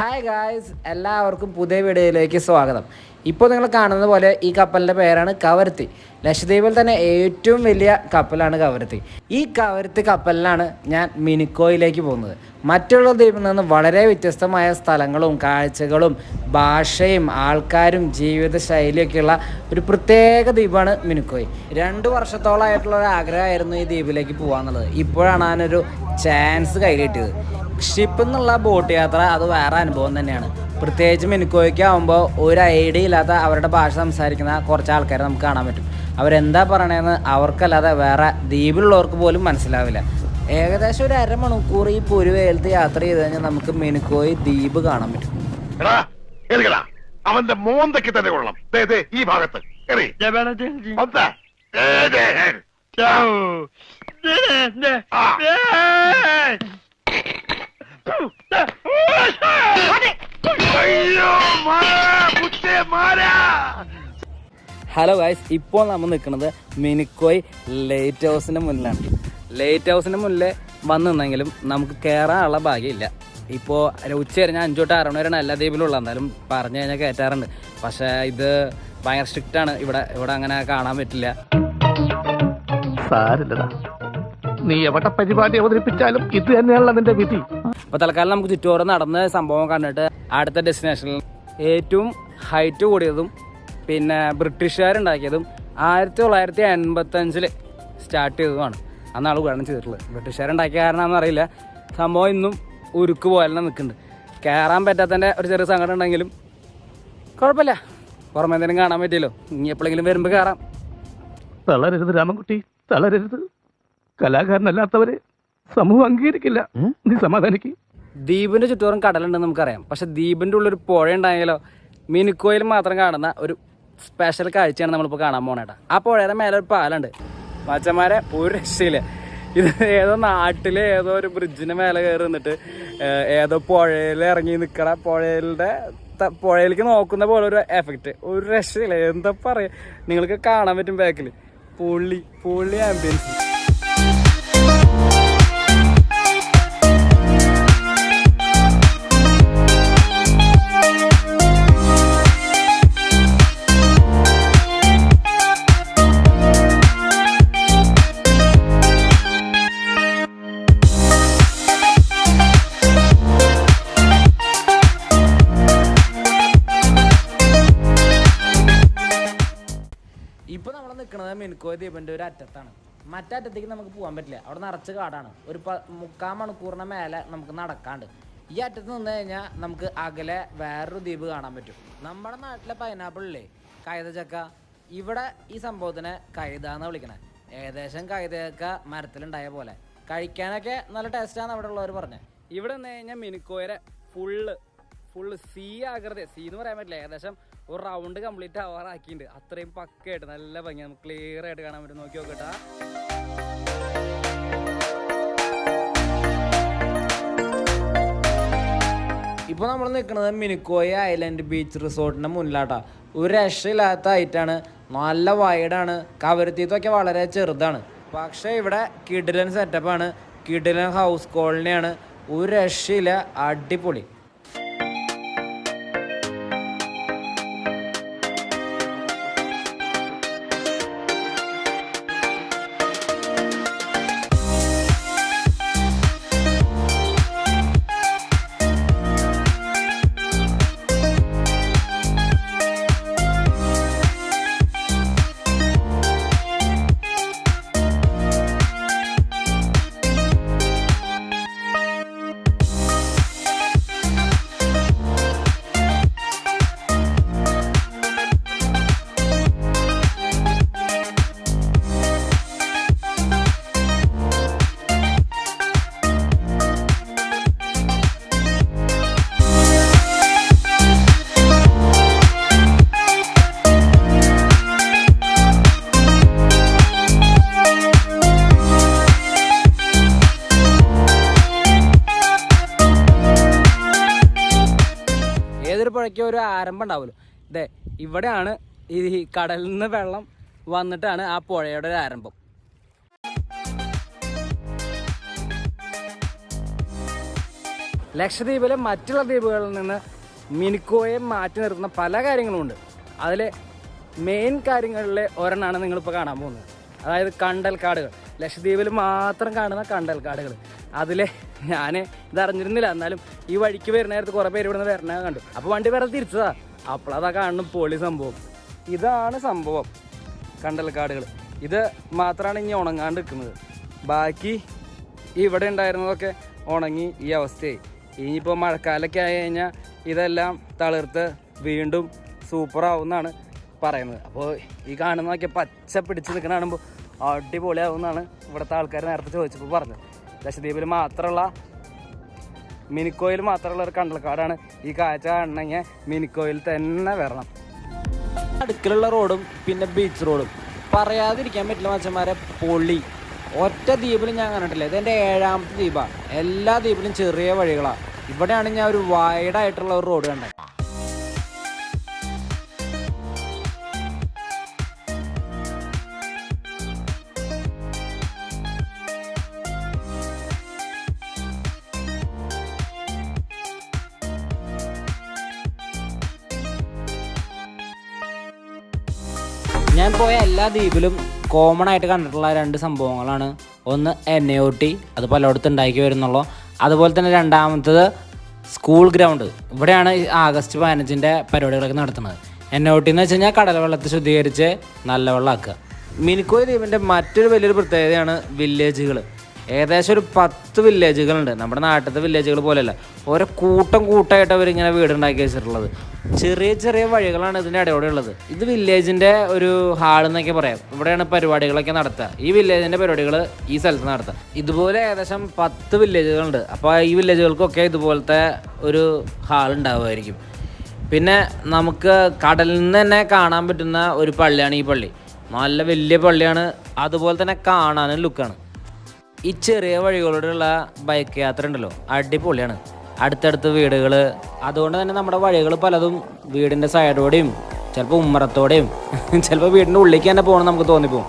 Hi guys എല്ലാവർക്കും പുതിയ വീഡിയോയിലേക്ക് സ്വാഗതം. ഇപ്പോൾ നിങ്ങൾ കാണുന്ന പോലെ ഈ കപ്പലിന്റെ പേരാണ് കവർത്തി ലക്ഷദ്വീപിൽ തന്നെ ഏറ്റവും വലിയ കപ്പലാണ് കവർത്തി ഈ കവർത്തി കപ്പലിലാണ് ഞാൻ മിനിക്കോയിലേക്ക് പോകുന്നത്. മറ്റുള്ള ദ്വീപിൽ നിന്ന് വളരെ വ്യത്യസ്തമായ സ്ഥലങ്ങളും കാഴ്ചകളും ഭാഷയും ആൾക്കാരും ജീവിത ശൈലിയൊക്കെയുള്ള ഒരു പ്രത്യേക ദ്വീപാണ് മിനിക്കോയ്. രണ്ട് വർഷത്തോളമായിട്ടുള്ള ഒരു ആഗ്രഹമായിരുന്നു ഈ ദ്വീപിലേക്ക് പോകാന്നുള്ളത്. ഇപ്പോഴാണ് അതിനൊരു ചാൻസ് കയ്യിൽ കിട്ടിയത്. ഷിപ്പ് എന്നുള്ള ബോട്ട് യാത്ര അത് വേറെ അനുഭവം തന്നെയാണ്. പ്രത്യേകിച്ച് മിനുക്കോയ്ക്ക് ആകുമ്പോൾ ഒരു ഐഡിയ ഇല്ലാത്ത അവരുടെ ഭാഷ സംസാരിക്കുന്ന കുറച്ച് ആൾക്കാരെ നമുക്ക് കാണാൻ പറ്റും. അവരെന്താ പറയണതെന്ന് അവർക്കല്ലാതെ വേറെ ദ്വീപിലുള്ളവർക്ക് പോലും മനസ്സിലാവില്ല. ഏകദേശം ഒരു അരമണിക്കൂർ ഈ പൊരുവേലത്ത് യാത്ര ചെയ്ത് കഴിഞ്ഞാൽ നമുക്ക് മിനുക്കോയി ദ്വീപ് കാണാൻ പറ്റും. അവന്റെ മോന്തയ്ക്ക് തന്നെ കൊള്ളണം. ദേ, ദേ, ഈ ഭാഗത്ത്. എറി പത്ത്. ഏ, ദേ, ഏ. ആ. അയ്യോ മാറാ, പുത്തേ, മാറാ. ഹലോ ഗായ്സ് ഇപ്പോൾ നമ്മൾ നിൽക്കുന്നത് മിനിക്കോയ് ലൈറ്റ് ഹൗസിന്റെ മുന്നിലാണ്. ലൈറ്റ് ഹൗസിന്റെ മുന്നിൽ വന്നിരുന്നെങ്കിലും നമുക്ക് കയറാനുള്ള ഭാഗ്യമില്ല. ഇപ്പോൾ ഉച്ച കഴിഞ്ഞാൽ അഞ്ചു തൊട്ട് ആറ് മണി വരെയാണ് എല്ലാ ദ്വീപിലുള്ള എന്നാലും പറഞ്ഞു കഴിഞ്ഞാൽ കയറ്റാറുണ്ട് പക്ഷേ ഇത് ഭയങ്കര സ്ട്രിക്റ്റ് ആണ്. ഇവിടെ ഇവിടെ അങ്ങനെ കാണാൻ പറ്റില്ല. സാരില്ലടാ. നീ എവിടെ പരിപാടി അവതരിപ്പിച്ചാലും ഇത് തന്നെയാണല്ലോ നിന്റെ വിധി. അപ്പോൾ തൽക്കാലം നമുക്ക് ചുറ്റോറ് നടന്ന സംഭവം കണ്ടിട്ട് അടുത്ത ഡെസ്റ്റിനേഷനിൽ ഏറ്റവും ഹൈറ്റ് കൂടിയതും പിന്നെ ബ്രിട്ടീഷുകാരുണ്ടാക്കിയതും ആയിരത്തി തൊള്ളായിരത്തി എൺപത്തഞ്ചിൽ സ്റ്റാർട്ട് ചെയ്തതുമാണ്. അന്നാൾ ഉദ്ഘാടനം ചെയ്തിട്ടുള്ളത്. ബ്രിട്ടീഷുകാരുണ്ടാക്കിയ കാരണമാണെന്ന് അറിയില്ല. സംഭവം ഇന്നും ഉരുക്ക് പോലെ നിൽക്കുന്നുണ്ട്. കയറാൻ പറ്റാത്തതിന്റെ ഒരു ചെറിയ സങ്കടം ഉണ്ടെങ്കിലും കുഴപ്പമില്ല. പുറമെ എന്തെങ്കിലും കാണാൻ പറ്റിയല്ലോ. ഇനി എപ്പോഴെങ്കിലും വരുമ്പോൾ കയറാം തളരരുത് രാമൻകുട്ടി തളരരുത്. കലാകാരനല്ലാത്തവരെ സമൂഹം അംഗീകരിക്കില്ല. നീ സമാധാനിക്ക്. ദ്വീപിന്റെ ചുറ്റോറും കടലുണ്ടെന്ന് നമുക്കറിയാം. പക്ഷെ ദ്വീപിന്റെ ഉള്ളൊരു ഒരു പുഴ ഉണ്ടായെങ്കിലോ മിനുക്കോയിൽ മാത്രം കാണുന്ന ഒരു സ്പെഷ്യൽ കാഴ്ചയാണ് നമ്മളിപ്പോൾ കാണാൻ പോണേട്ടാ ആ പുഴയുടെ മേലെ ഒരു പാലുണ്ട്. മച്ചന്മാരെ ഒരു രക്ഷയില്ല. ഇത് ഏതോ നാട്ടിലെ ഏതോ ഒരു ബ്രിഡ്ജിന് മേലെ കയറി നിന്നിട്ട് ഏതോ പുഴയിൽ ഇറങ്ങി നിൽക്കണ പുഴയിലെ പുഴയിലേക്ക് നോക്കുന്ന പോലെ ഒരു എഫക്റ്റ് ഒരു രക്ഷയില്ല. എന്താ പറയുക നിങ്ങൾക്ക് കാണാൻ പറ്റും ബാക്കിൽ പുള്ളി പുള്ളി ആംബിയൻസ് നിൽക്കുന്നത് മിനുക്കോ ദ്വീപിന്റെ ഒരു അറ്റത്താണ്. മറ്ററ്റത്തേക്ക് നമുക്ക് പോകാൻ പറ്റില്ല. അവിടെ നിറച്ച് കാടാണ്. ഒരു മുക്കാൽ മണിക്കൂറിന് മേലെ നമുക്ക് നടക്കാണ്ട്. ഈ അറ്റത്ത് നിന്ന് കഴിഞ്ഞാൽ നമുക്ക് അകലെ വേറൊരു ദ്വീപ് കാണാൻ പറ്റും. നമ്മുടെ നാട്ടിലെ പൈനാപ്പിളില്ലേ കൈത ചക്ക. ഇവിടെ ഈ സംഭവത്തിനെ കൈത എന്ന് വിളിക്കണേ. ഏകദേശം കൈതയൊക്കെ മരത്തിലുണ്ടായ പോലെ. കഴിക്കാനൊക്കെ നല്ല ടേസ്റ്റാണ് അവിടെ ഉള്ളവർ പറഞ്ഞത് ഇവിടെ നിന്ന് കഴിഞ്ഞാൽ മിനുക്കോയരെ ഫുള്ള് ഫുള്ള് സീ ആകൃതി. സീ എന്ന് പറയാൻ പറ്റില്ല. ഏകദേശം ഒരു റൗണ്ട് കംപ്ലീറ്റ് ആവാറാക്കിയിട്ടുണ്ട് അത്രയും പക്കയായിട്ട് നല്ല ഭംഗി നമുക്ക് ക്ലിയർ ആയിട്ട് കാണാൻ പറ്റും. നോക്കി നോക്കട്ടാ ഇപ്പൊ നമ്മൾ നിൽക്കുന്നത് മിനുക്കോയ ഐലൻഡ് ബീച്ച് റിസോർട്ടിന്റെ മുന്നിലാട്ടാ. ഒരു രക്ഷയില്ലാത്ത ആയിട്ടാണ് നല്ല വൈഡാണ് കവരത്തീത്തൊക്കെ വളരെ ചെറുതാണ്. പക്ഷേ ഇവിടെ കിഡിലൻ സെറ്റപ്പാണ് കിഡിലൻ ഹൗസ് കോളനിയാണ് ഒരു രക്ഷയില്ല. അടിപൊളി. ആരംഭം ഉണ്ടാവുമല്ലോ. ഇതേ ഇവിടെയാണ് ഈ കടലിൽ നിന്ന് വെള്ളം വന്നിട്ടാണ് ആ പുഴയുടെ ഒരു ആരംഭം. ലക്ഷദ്വീപിലെ മറ്റുള്ള ദ്വീപുകളിൽ നിന്ന് മിനിക്കോയെ മാറ്റി നിർത്തുന്ന പല കാര്യങ്ങളുമുണ്ട് അതിലെ മെയിൻ കാര്യങ്ങളിലെ ഒരെണ്ണമാണ് നിങ്ങളിപ്പോൾ കാണാൻ പോകുന്നത്. അതായത് കണ്ടൽക്കാടുകൾ. ലക്ഷദ്വീപിൽ മാത്രം കാണുന്ന കണ്ടൽക്കാടുകൾ. അതിലെ ഞാൻ ഇതറിഞ്ഞിരുന്നില്ല. എന്നാലും ഈ വഴിക്ക് വരുന്ന നേരത്ത് കുറേ പേര് ഇവിടുന്ന് വരണ കണ്ടു. അപ്പോൾ വണ്ടി വേറെ തിരിച്ചതാ. അപ്പോഴതാ കാണുന്ന പൊളി സംഭവം. ഇതാണ് സംഭവം കണ്ടൽക്കാടുകൾ. ഇത് മാത്രമാണ് ഇനി ഉണങ്ങാണ്ട് നിൽക്കുന്നത്. ബാക്കി ഇവിടെ ഉണ്ടായിരുന്നതൊക്കെ ഉണങ്ങി ഈ അവസ്ഥയായി. ഇനിയിപ്പോൾ മഴക്കാലമൊക്കെ ആയി കഴിഞ്ഞാൽ ഇതെല്ലാം തളിർത്ത് വീണ്ടും സൂപ്പറാവും എന്നാണ് പറയുന്നത്. അപ്പോൾ ഈ കാണുന്നതൊക്കെ പച്ച പിടിച്ച് നിൽക്കണ കാണുമ്പോൾ അടിപൊളിയാവും എന്നാണ് ഇവിടുത്തെ ആൾക്കാർ നേരത്തെ ചോദിച്ചപ്പോൾ പറഞ്ഞത്. ലക്ഷദ്വീപിൽ മാത്രമുള്ള മിനിക്കോയിൽ മാത്രമുള്ള ഒരു കണ്ടൽക്കാടാണ് ഈ കാഴ്ച കാണണമെങ്കിൽ മിനിക്കോയിൽ തന്നെ വരണം. അടുക്കലുള്ള റോഡും പിന്നെ ബീച്ച് റോഡും പറയാതിരിക്കാൻ പറ്റില്ല മച്ചന്മാരെ പൊളി. ഒറ്റ ദ്വീപിലും ഞാൻ കണ്ടിട്ടില്ല. ഇതെന്റെ ഏഴാമത്തെ ദ്വീപാണ് എല്ലാ ദ്വീപിലും ചെറിയ വഴികളാണ് ഇവിടെയാണ് ഞാൻ ഒരു വൈഡായിട്ടുള്ള ഒരു റോഡ് കണ്ടത്. ഞാൻ പോയ എല്ലാ ദ്വീപിലും കോമൺ ആയിട്ട് കണ്ടിട്ടുള്ള രണ്ട് സംഭവങ്ങളാണ്. ഒന്ന് എൻ എ ഒ ടി അത് പലയിടത്തും ഉണ്ടാക്കി വരുന്നുള്ളൂ. അതുപോലെ തന്നെ രണ്ടാമത്തത് സ്കൂൾ ഗ്രൗണ്ട് ഇവിടെയാണ് ആഗസ്റ്റ് പതിനഞ്ചിന്റെ പരിപാടികളൊക്കെ നടത്തുന്നത്. എൻ ഒ ടി എന്ന് വെച്ച് കഴിഞ്ഞാൽ കടൽ വെള്ളത്തെ ശുദ്ധീകരിച്ച് നല്ല വെള്ളമാക്കുക. മിനിക്കോയ് ദ്വീപിന്റെ മറ്റൊരു വലിയൊരു പ്രത്യേകതയാണ് വില്ലേജുകൾ ഏകദേശം ഒരു പത്ത് വില്ലേജുകളുണ്ട് നമ്മുടെ നാട്ടിലത്തെ വില്ലേജുകൾ പോലെയല്ല. ഓരോ കൂട്ടം കൂട്ടമായിട്ട് അവരിങ്ങനെ വീടുണ്ടാക്കി വെച്ചിട്ടുള്ളത്. ചെറിയ ചെറിയ വഴികളാണ് ഇതിന്റെ ഇടയോടെ ഉള്ളത്. ഇത് വില്ലേജിന്റെ ഒരു ഹാൾ എന്നൊക്കെ പറയാം. ഇവിടെയാണ് പരിപാടികളൊക്കെ നടത്തുക. ഈ വില്ലേജിന്റെ പരിപാടികൾ ഈ സ്ഥലത്ത് നടത്തുക. ഇതുപോലെ ഏകദേശം പത്ത് വില്ലേജുകളുണ്ട് അപ്പോൾ ഈ വില്ലേജുകൾക്കൊക്കെ ഇതുപോലത്തെ ഒരു ഹാൾ ഉണ്ടാവുമായിരിക്കും. പിന്നെ നമുക്ക് കടലിൽ നിന്ന് തന്നെ കാണാൻ പറ്റുന്ന ഒരു പള്ളിയാണ് ഈ പള്ളി. നല്ല വലിയ പള്ളിയാണ്. അതുപോലെ തന്നെ കാണാനും ലുക്കാണ്. ഈ ചെറിയ വഴികളിലൂടെയുള്ള ബൈക്ക് യാത്ര ഉണ്ടല്ലോ അടിപൊളിയാണ്. അടുത്തടുത്ത് വീടുകൾ അതുകൊണ്ട് തന്നെ നമ്മുടെ വഴികൾ പലതും വീടിന്റെ സൈഡോടെയും ചിലപ്പോൾ ഉമ്മറത്തോടെയും ചിലപ്പോൾ വീടിന്റെ ഉള്ളിലേക്ക് തന്നെ പോകണം നമുക്ക് തോന്നിപ്പോവും.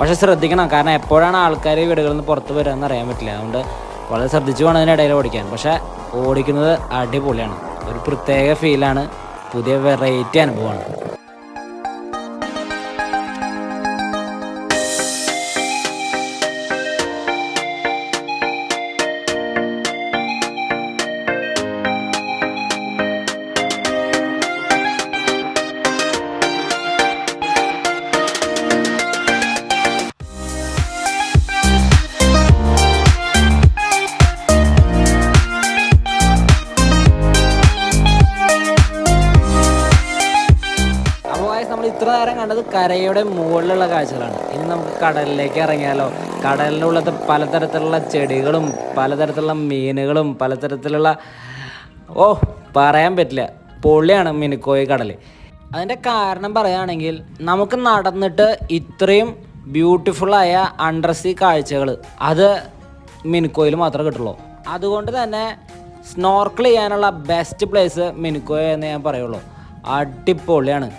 പക്ഷെ ശ്രദ്ധിക്കണം കാരണം എപ്പോഴാണ് ആൾക്കാർ വീടുകളിൽ നിന്ന് പുറത്ത് വരിക എന്ന് അറിയാൻ പറ്റില്ല. അതുകൊണ്ട് വളരെ ശ്രദ്ധിച്ച് വേണം അതിനിടയിൽ ഓടിക്കാൻ. പക്ഷേ ഓടിക്കുന്നത് അടിപൊളിയാണ്. ഒരു പ്രത്യേക ഫീലാണ് പുതിയ വെറൈറ്റി അനുഭവമാണ്. നേരം കണ്ടത് കരയുടെ മുകളിലുള്ള കാഴ്ചകളാണ്. ഇനി നമുക്ക് കടലിലേക്ക് ഇറങ്ങിയാലോ? കടലിന്റെ പലതരത്തിലുള്ള ചെടികളും പലതരത്തിലുള്ള മീനുകളും പലതരത്തിലുള്ള ഓ പറയാൻ പറ്റില്ല. പൊള്ളിയാണ് മിനുക്കോയി കടൽ അതിന്റെ കാരണം പറയുകയാണെങ്കിൽ നമുക്ക് നടന്നിട്ട് ഇത്രയും ബ്യൂട്ടിഫുള്ളായ അണ്ടർസീ കാഴ്ചകൾ അത് മിനുക്കോയിൽ മാത്രമേ കിട്ടുള്ളൂ. അതുകൊണ്ട് തന്നെ സ്നോർക്കിൾ ചെയ്യാനുള്ള ബെസ്റ്റ് പ്ലേസ് മിനുക്കോയ എന്ന് ഞാൻ പറയുള്ളൂ. അടിപൊളിയാണ്.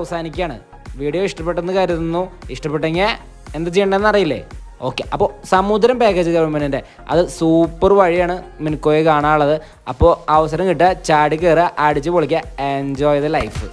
അവസാനിക്കുകയാണ്. വീഡിയോ ഇഷ്ടപ്പെട്ടെന്ന് കരുതുന്നു. ഇഷ്ടപ്പെട്ടെങ്കിൽ എന്ത് ചെയ്യണ്ടെന്ന് അറിയില്ലേ? ഓക്കെ അപ്പോൾ സമുദ്രം പാക്കേജ് ഗവൺമെന്റിന്റെ അത് സൂപ്പർ വഴിയാണ് മിൻകോയെ കാണാനുള്ളത്. അപ്പോൾ അവസരം കിട്ടുക ചാടി കയറുക അടിച്ച് പൊളിക്കുക എൻജോയ് ദ ലൈഫ്